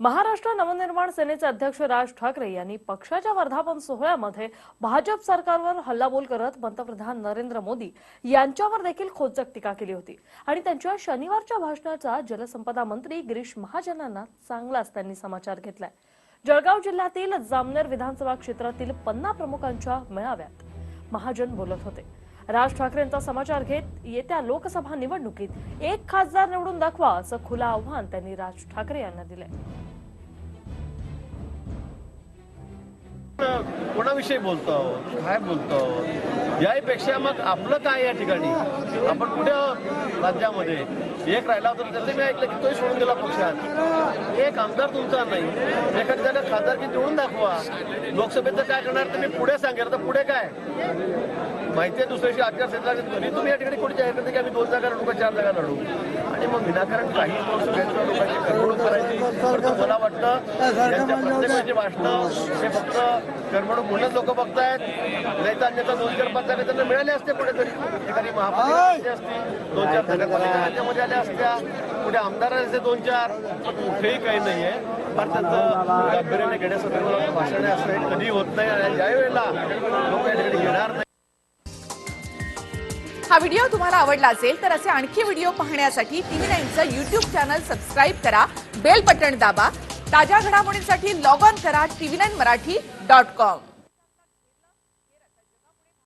महाराष्ट्र नवनिर्माण सेनेचे अध्यक्ष राज ठाकरे यांनी पक्षाच्या वर्धापन सोहळ्यामध्ये भाजप सरकारवर हल्लाबोल करत पंतप्रधान नरेंद्र मोदी यांच्यावर देखील खोचक टीका केली होती. आणि त्यांच्या शनिवारच्या भाषणाचा जलसंपदा मंत्री गिरीश महाजनांना चांगलाच त्यांनी समाचार घेतलाय. जळगाव जिल्ह्यातील जामनेर विधानसभा क्षेत्रातील पन्ना प्रमुखांच्या मेळाव्यात महाजन बोलत होते. राज ठाकरेंचा समाचार घेत येत्या लोकसभा निवडणुकीत एक खासदार निवडून दाखवा असं खुलं आव्हान त्यांनी राज ठाकरे यांना दिलंय. Não. कोणाविषयी बोलतो आहोत काय बोलतो आहोत याहीपेक्षा मग आपलं काय या ठिकाणी? आपण कुठे आहोत राज्यामध्ये? एक राहिला होता त्याचं मी ऐकलं की तोही सोडून दिला पक्षात. एक आमदार तुमचा नाही. एखाद्या खासदारकी निवडून दाखवा. लोकसभेचं काय करणार तर मी पुढे सांगेल. तर पुढे काय? माहिती आहे दुसऱ्याशी आचारसंहिता तरी तुम्ही या ठिकाणी कोणी जाहीर करते की आम्ही दोन जागा लढू का चार जागा लढू? आणि मग विनाकारण काही लोकांची करमणूक करायची. मला वाटतं त्यांच्या प्रत्येक वाटणं भाषणं हे फक्त करमणूक म्हणूनच लोक बघतायत. नाही तर अन्यथा दोन चार पाच जागा त्यांना मिळाले असते कुठेतरी. एखादी महापालिका असती. दोन चार नगरपालिका राज्यामध्ये आल्या असत्या. कुठे आमदार असते दोन चार. पण कुठेही काही नाहीये. फार त्यांचं गांभीर्याने घेण्यासंदर्भात भाषण असं हे कधी होत नाही. आणि ज्या वेळेला लोक या ठिकाणी घेणार नाही. हा व्हिडिओ तुम्हाला आवडला असेल तर असे आणखी व्हिडिओ पाहण्यासाठी टीव्ही नाईनचं युट्यूब चॅनल सबस्क्राईब करा. बेल बटण दाबा. ताज्या घडामोडींसाठी लॉग ऑन करा TV nine Marathi dot com.